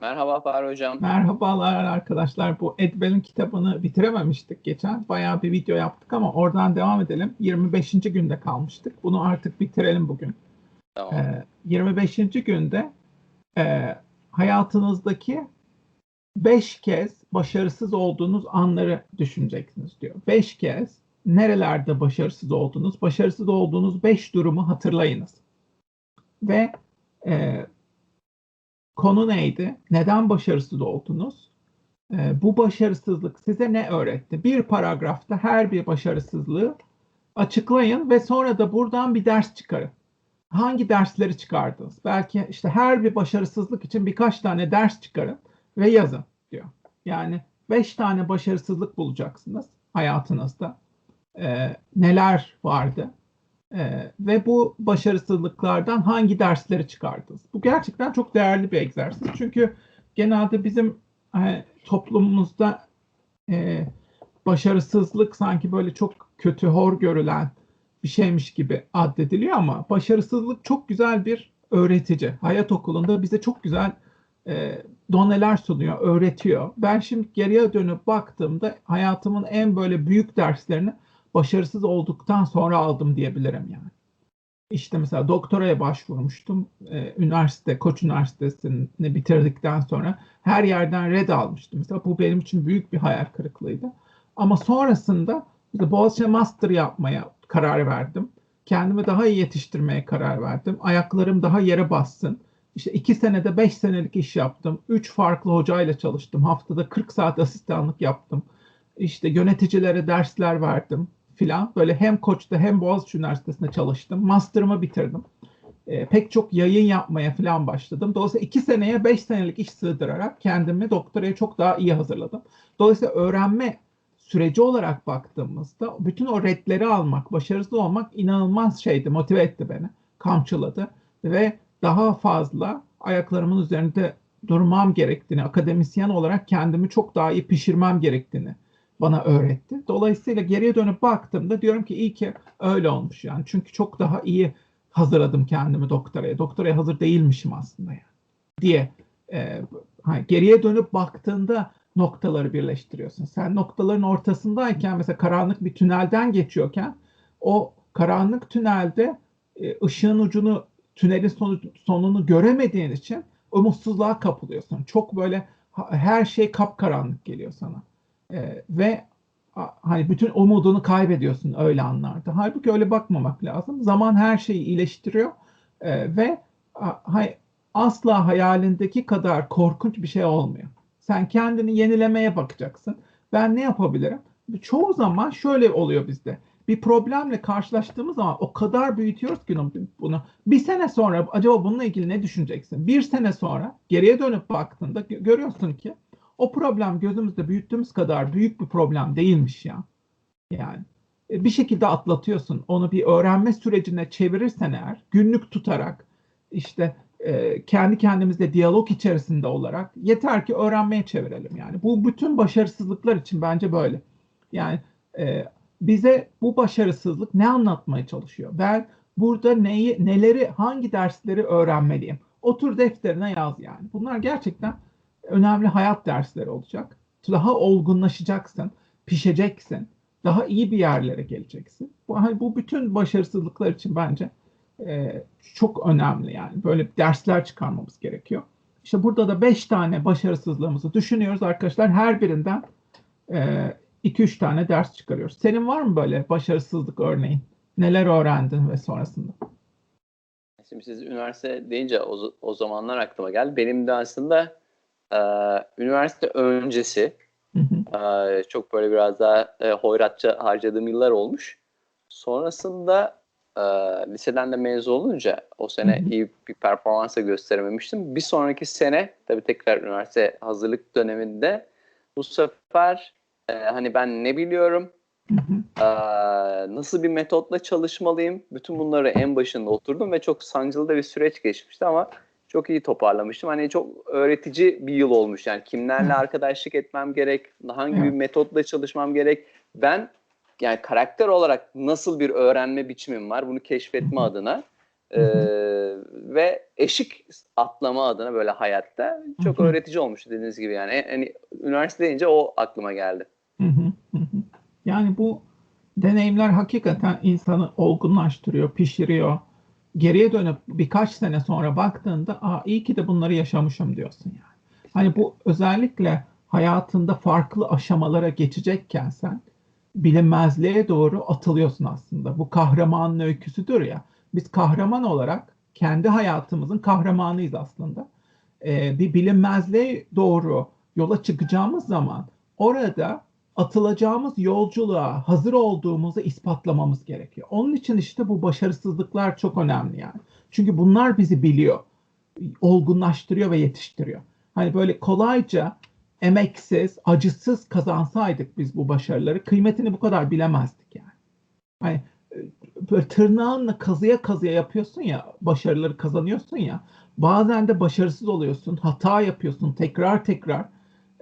Merhaba Fahri Hocam. Merhabalar arkadaşlar. Bu Edwell'in kitabını bitirememiştik geçen. Bayağı bir video yaptık ama oradan devam edelim. 25. günde kalmıştık. Bunu artık bitirelim bugün. Tamam. Ee, 25. günde e, hayatınızdaki 5 kez başarısız olduğunuz anları düşüneceksiniz diyor. 5 kez nerelerde başarısız oldunuz? Başarısız olduğunuz 5 durumu hatırlayınız. Ve e, konu neydi? Neden başarısız oldunuz? Ee, bu başarısızlık size ne öğretti? Bir paragrafta her bir başarısızlığı açıklayın ve sonra da buradan bir ders çıkarın. Hangi dersleri çıkardınız? Belki işte her bir başarısızlık için birkaç tane ders çıkarın ve yazın diyor. Yani beş tane başarısızlık bulacaksınız hayatınızda. Ee, neler vardı? Ee, ve bu başarısızlıklardan hangi dersleri çıkardınız? Bu gerçekten çok değerli bir egzersiz. Çünkü genelde bizim e, toplumumuzda e, başarısızlık sanki böyle çok kötü, hor görülen bir şeymiş gibi addediliyor ama başarısızlık çok güzel bir öğretici. Hayat okulunda bize çok güzel e, doneler sunuyor, öğretiyor. Ben şimdi geriye dönüp baktığımda hayatımın en böyle büyük derslerini başarısız olduktan sonra aldım diyebilirim yani. İşte mesela doktoraya başvurmuştum. Ee, üniversite, Koç Üniversitesi'ni bitirdikten sonra her yerden red almıştım. Mesela bu benim için büyük bir hayal kırıklığıydı. Ama sonrasında işte Boğaziçi Master yapmaya karar verdim. Kendimi daha iyi yetiştirmeye karar verdim. Ayaklarım daha yere bassın. İşte iki senede beş senelik iş yaptım. Üç farklı hocayla çalıştım. Haftada 40 saat asistanlık yaptım. İşte yöneticilere dersler verdim filan. Böyle hem Koç'ta hem Boğaziçi Üniversitesi'nde çalıştım. Master'ımı bitirdim. E, pek çok yayın yapmaya filan başladım. Dolayısıyla iki seneye beş senelik iş sığdırarak kendimi doktoraya çok daha iyi hazırladım. Dolayısıyla öğrenme süreci olarak baktığımızda bütün o redleri almak, başarısız olmak inanılmaz şeydi, motive etti beni, kamçıladı ve daha fazla ayaklarımın üzerinde durmam gerektiğini, akademisyen olarak kendimi çok daha iyi pişirmem gerektiğini bana öğretti. Dolayısıyla geriye dönüp baktığımda diyorum ki iyi ki öyle olmuş yani. Çünkü çok daha iyi hazırladım kendimi doktoraya. Doktoraya hazır değilmişim aslında yani diye e, hani geriye dönüp baktığında noktaları birleştiriyorsun. Sen noktaların ortasındayken mesela karanlık bir tünelden geçiyorken o karanlık tünelde e, ışığın ucunu tünelin sonu, sonunu göremediğin için umutsuzluğa kapılıyorsun. Çok böyle her şey kapkaranlık geliyor sana. E, ve hani bütün umudunu kaybediyorsun öyle anlarda. Halbuki öyle bakmamak lazım. Zaman her şeyi iyileştiriyor e, ve a, asla hayalindeki kadar korkunç bir şey olmuyor. Sen kendini yenilemeye bakacaksın. Ben ne yapabilirim? Çoğu zaman şöyle oluyor bizde. Bir problemle karşılaştığımız zaman o kadar büyütüyoruz ki bunu. Bir sene sonra acaba bununla ilgili ne düşüneceksin? Bir sene sonra geriye dönüp baktığında görüyorsun ki o problem gözümüzde büyüttüğümüz kadar büyük bir problem değilmiş ya. Yani e, bir şekilde atlatıyorsun. Onu bir öğrenme sürecine çevirirsen eğer günlük tutarak işte e, kendi kendimizle diyalog içerisinde olarak yeter ki öğrenmeye çevirelim yani. Bu bütün başarısızlıklar için bence böyle. Yani e, bize bu başarısızlık ne anlatmaya çalışıyor? Ben burada neyi, neleri, hangi dersleri öğrenmeliyim? Otur defterine yaz yani. Bunlar gerçekten önemli hayat dersleri olacak. Daha olgunlaşacaksın, pişeceksin, daha iyi bir yerlere geleceksin. Bu, hani bu bütün başarısızlıklar için bence e, çok önemli yani. Böyle dersler çıkarmamız gerekiyor. İşte burada da beş tane başarısızlığımızı düşünüyoruz arkadaşlar. Her birinden e, iki üç tane ders çıkarıyoruz. Senin var mı böyle başarısızlık örneğin? Neler öğrendin ve sonrasında? Şimdi siz üniversite deyince o, o zamanlar aklıma geldi. Benim de aslında e, üniversite öncesi e, çok böyle biraz daha e, hoyratça harcadığım yıllar olmuş. Sonrasında e, liseden de mezun olunca o sene iyi bir performansa gösterememiştim. Bir sonraki sene tabii tekrar üniversite hazırlık döneminde bu sefer e, hani ben ne biliyorum, e, nasıl bir metotla çalışmalıyım, bütün bunları en başında oturdum ve çok sancılı da bir süreç geçmişti ama çok iyi toparlamıştım. Hani çok öğretici bir yıl olmuş. Yani kimlerle arkadaşlık etmem gerek, hangi bir metotla çalışmam gerek. Ben yani karakter olarak nasıl bir öğrenme biçimim var bunu keşfetme adına e, ve eşik atlama adına böyle hayatta çok öğretici olmuştu dediğiniz gibi yani. Yani üniversite deyince o aklıma geldi. Yani bu deneyimler hakikaten insanı olgunlaştırıyor, pişiriyor. Geriye dönüp birkaç sene sonra baktığında, Aa, iyi ki de bunları yaşamışım diyorsun yani. Hani bu özellikle hayatında farklı aşamalara geçecekken sen bilinmezliğe doğru atılıyorsun aslında. Bu kahramanın öyküsüdür ya. Biz kahraman olarak kendi hayatımızın kahramanıyız aslında. Ee, bir bilinmezliğe doğru yola çıkacağımız zaman orada atılacağımız yolculuğa hazır olduğumuzu ispatlamamız gerekiyor. Onun için işte bu başarısızlıklar çok önemli yani. Çünkü bunlar bizi biliyor, olgunlaştırıyor ve yetiştiriyor. Hani böyle kolayca emeksiz, acısız kazansaydık biz bu başarıları kıymetini bu kadar bilemezdik yani. Hani e, böyle tırnağınla kazıya kazıya yapıyorsun ya, başarıları kazanıyorsun ya. Bazen de başarısız oluyorsun, hata yapıyorsun tekrar tekrar.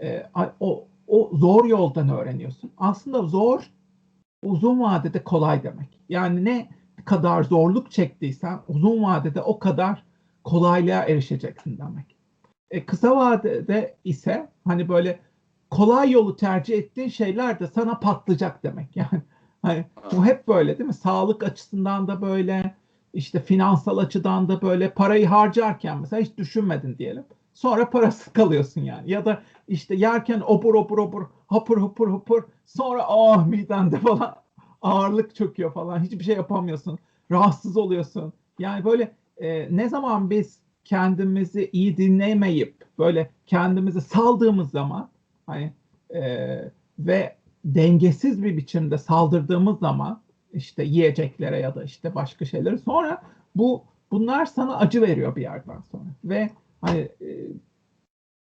E, o o zor yoldan öğreniyorsun. Aslında zor uzun vadede kolay demek. Yani ne kadar zorluk çektiysen uzun vadede o kadar kolaylığa erişeceksin demek. E, kısa vadede ise hani böyle kolay yolu tercih ettiğin şeyler de sana patlayacak demek. Yani hani bu hep böyle değil mi? Sağlık açısından da böyle, işte finansal açıdan da böyle parayı harcarken mesela hiç düşünmedin diyelim. Sonra parasız kalıyorsun yani. Ya da işte yerken obur obur obur hapur hapur hapur sonra ah midende falan ağırlık çöküyor falan. Hiçbir şey yapamıyorsun. Rahatsız oluyorsun. Yani böyle e, ne zaman biz kendimizi iyi dinlemeyip böyle kendimizi saldığımız zaman hani e, ve dengesiz bir biçimde saldırdığımız zaman işte yiyeceklere ya da işte başka şeylere sonra bu bunlar sana acı veriyor bir yerden sonra ve hani, e,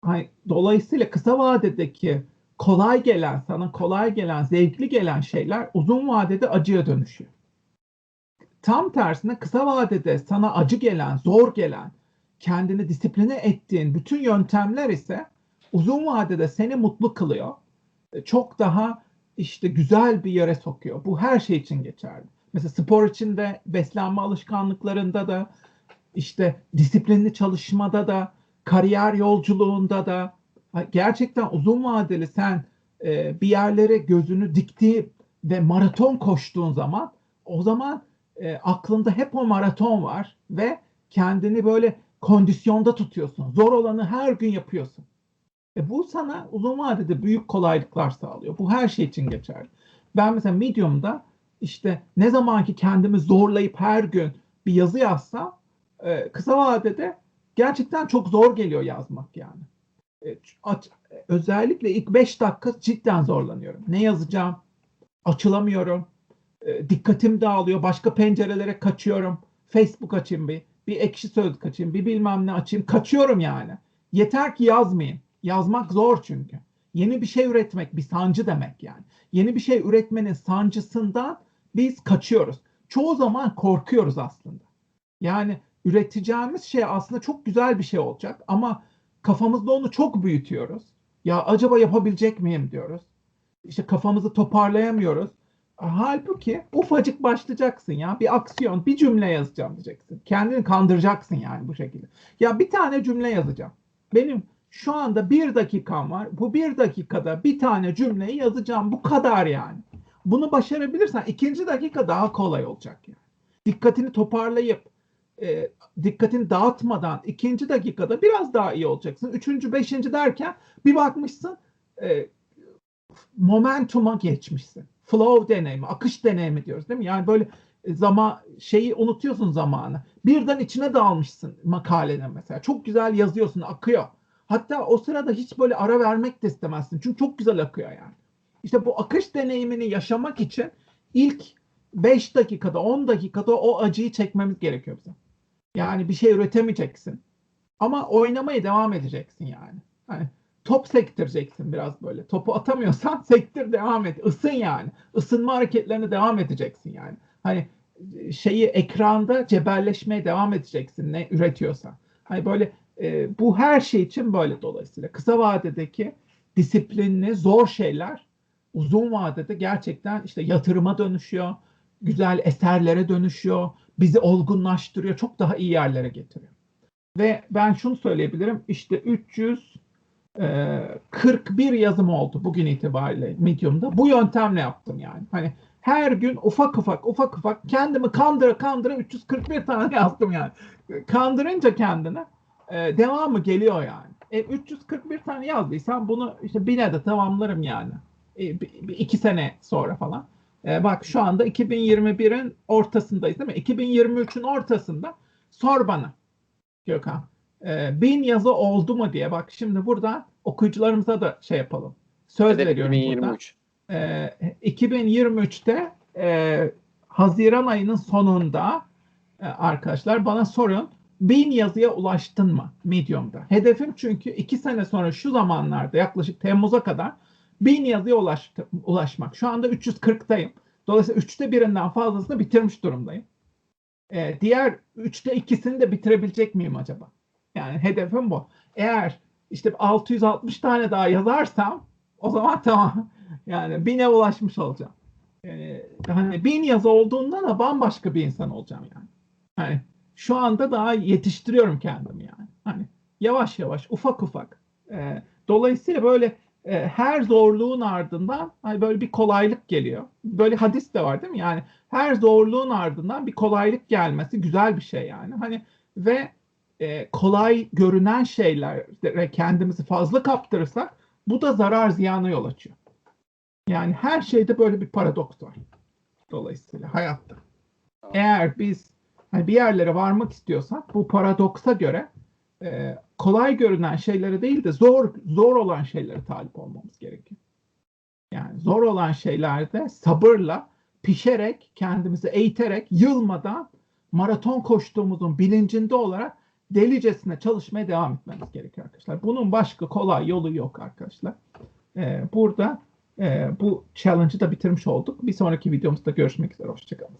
hani dolayısıyla kısa vadedeki kolay gelen sana kolay gelen zevkli gelen şeyler uzun vadede acıya dönüşüyor. Tam tersine kısa vadede sana acı gelen, zor gelen, kendini disipline ettiğin bütün yöntemler ise uzun vadede seni mutlu kılıyor. Çok daha işte güzel bir yere sokuyor. Bu her şey için geçerli. Mesela spor için de, beslenme alışkanlıklarında da, işte disiplinli çalışmada da, kariyer yolculuğunda da gerçekten uzun vadeli sen e, bir yerlere gözünü diktiği ve maraton koştuğun zaman o zaman e, aklında hep o maraton var ve kendini böyle kondisyonda tutuyorsun. Zor olanı her gün yapıyorsun. E bu sana uzun vadede büyük kolaylıklar sağlıyor. Bu her şey için geçerli. Ben mesela Medium'da işte ne zamanki kendimi zorlayıp her gün bir yazı yazsam e, kısa vadede gerçekten çok zor geliyor yazmak yani. E, aç, özellikle ilk 5 dakika cidden zorlanıyorum. Ne yazacağım? Açılamıyorum. E, dikkatim dağılıyor. Başka pencerelere kaçıyorum. Facebook açayım bir. Bir ekşi sözlük açayım. Bir bilmem ne açayım. Kaçıyorum yani. Yeter ki yazmayayım. Yazmak zor çünkü. Yeni bir şey üretmek bir sancı demek yani. Yeni bir şey üretmenin sancısından biz kaçıyoruz. Çoğu zaman korkuyoruz aslında. Yani üreteceğimiz şey aslında çok güzel bir şey olacak ama kafamızda onu çok büyütüyoruz. Ya acaba yapabilecek miyim diyoruz. İşte kafamızı toparlayamıyoruz. Halbuki ufacık başlayacaksın ya. Bir aksiyon, bir cümle yazacağım diyeceksin. Kendini kandıracaksın yani bu şekilde. Ya bir tane cümle yazacağım. Benim şu anda bir dakikam var. Bu bir dakikada bir tane cümleyi yazacağım. Bu kadar yani. Bunu başarabilirsen ikinci dakika daha kolay olacak yani. Dikkatini toparlayıp e, dikkatini dağıtmadan ikinci dakikada biraz daha iyi olacaksın. Üçüncü, beşinci derken bir bakmışsın e, momentuma geçmişsin. Flow deneyimi, akış deneyimi diyoruz değil mi? Yani böyle zaman şeyi unutuyorsun zamanı. Birden içine dalmışsın makalene mesela. Çok güzel yazıyorsun, akıyor. Hatta o sırada hiç böyle ara vermek de istemezsin. Çünkü çok güzel akıyor yani. İşte bu akış deneyimini yaşamak için ilk 5 dakikada, 10 dakikada o acıyı çekmemiz gerekiyor bize. Yani bir şey üretemeyeceksin. Ama oynamaya devam edeceksin yani. Hani top sektireceksin biraz böyle. Topu atamıyorsan sektir devam et. Isın yani. Isınma hareketlerine devam edeceksin yani. Hani şeyi ekranda cebelleşmeye devam edeceksin ne üretiyorsan. Hani böyle e, bu her şey için böyle dolayısıyla. Kısa vadedeki disiplinli zor şeyler uzun vadede gerçekten işte yatırıma dönüşüyor. Güzel eserlere dönüşüyor. Bizi olgunlaştırıyor. Çok daha iyi yerlere getiriyor. Ve ben şunu söyleyebilirim. İşte 341 yazım oldu bugün itibariyle Medium'da. Bu yöntemle yaptım yani. Hani her gün ufak ufak ufak ufak kendimi kandıra kandıra 341 tane yazdım yani. Kandırınca kendini e, devamı geliyor yani. E, 341 tane yazdıysam bunu işte bine de tamamlarım yani. E, iki sene sonra falan. E, bak şu anda 2021'in ortasındayız değil mi? 2023'ün ortasında sor bana Gökhan. E, bin yazı oldu mu diye bak şimdi burada okuyucularımıza da şey yapalım. Söz Hedef veriyorum 2023. burada. E, 2023'te e, Haziran ayının sonunda e, arkadaşlar bana sorun bin yazıya ulaştın mı Medium'da? Hedefim çünkü iki sene sonra şu zamanlarda yaklaşık Temmuz'a kadar bin yazıya ulaştı, ulaşmak. Şu anda 340'tayım. Dolayısıyla üçte birinden fazlasını bitirmiş durumdayım. Ee, diğer üçte ikisini de bitirebilecek miyim acaba? Yani hedefim bu. Eğer işte 660 tane daha yazarsam o zaman tamam. Yani bine ulaşmış olacağım. Ee, hani bin yazı olduğunda da bambaşka bir insan olacağım yani. Hani şu anda daha yetiştiriyorum kendimi yani. Hani yavaş yavaş, ufak ufak. Ee, dolayısıyla böyle her zorluğun ardından hani böyle bir kolaylık geliyor. Böyle hadis de var değil mi? Yani her zorluğun ardından bir kolaylık gelmesi güzel bir şey yani. Hani ve e, kolay görünen şeylere kendimizi fazla kaptırırsak bu da zarar ziyana yol açıyor. Yani her şeyde böyle bir paradoks var. Dolayısıyla hayatta. Eğer biz hani bir yerlere varmak istiyorsak bu paradoksa göre e, kolay görünen şeylere değil de zor zor olan şeylere talip olmamız gerekiyor. Yani zor olan şeylerde sabırla, pişerek, kendimizi eğiterek, yılmadan maraton koştuğumuzun bilincinde olarak delicesine çalışmaya devam etmemiz gerekiyor arkadaşlar. Bunun başka kolay yolu yok arkadaşlar. Ee, burada e, bu challenge'ı da bitirmiş olduk. Bir sonraki videomuzda görüşmek üzere. Hoşçakalın.